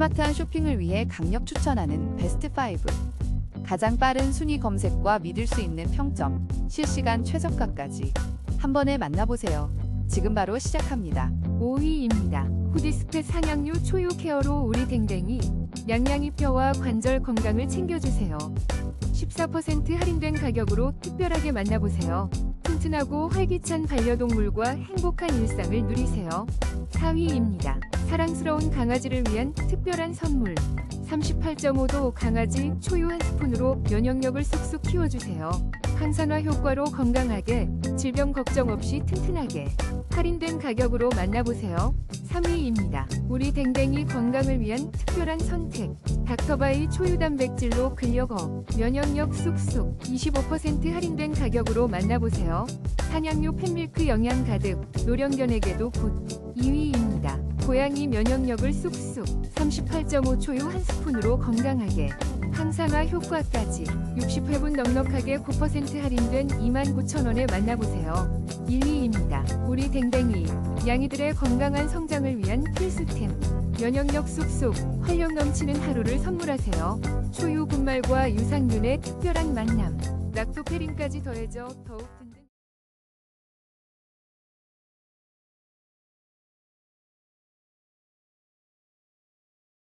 스마트한 쇼핑을 위해 강력 추천하는 베스트 5. 가장 빠른 순위 검색과 믿을 수 있는 평점, 실시간 최저가까지 한 번에 만나보세요. 지금 바로 시작합니다. 5위입니다. 후디스펫 상향류 초유 케어로 우리 댕댕이 냥냥이 뼈와 관절 건강을 챙겨주세요. 14% 할인된 가격으로 특별하게 만나보세요. 튼튼하고 활기찬 반려동물과 행복한 일상을 누리세요. 4위입니다. 사랑스러운 강아지를 위한 특별한 선물. 38.5도 강아지 초유 한 스푼으로 면역력을 쑥쑥 키워주세요. 항산화 효과로 건강하게, 질병 걱정 없이 튼튼하게. 할인된 가격으로 만나보세요. 3위입니다. 우리 댕댕이 건강을 위한 특별한 선택. 닥터바이 초유 단백질로 근력업, 면역력 쑥쑥 25% 할인된 가격으로 만나보세요. 한양류 팬밀크 영양 가득, 노령견에게도 굿. 2위입니다. 고양이 면역력을 쑥쑥 38.5 초유 한 스푼으로 건강하게 항산화 효과까지 60회분 넉넉하게 9% 할인된 29,000원에 만나보세요. 1위입니다. 우리 댕댕이 양이들의 건강한 성장을 위한 필수템 면역력 쑥쑥 활력 넘치는 하루를 선물하세요. 초유 분말과 유산균의 특별한 만남 락토페린까지 더해져 더욱 든든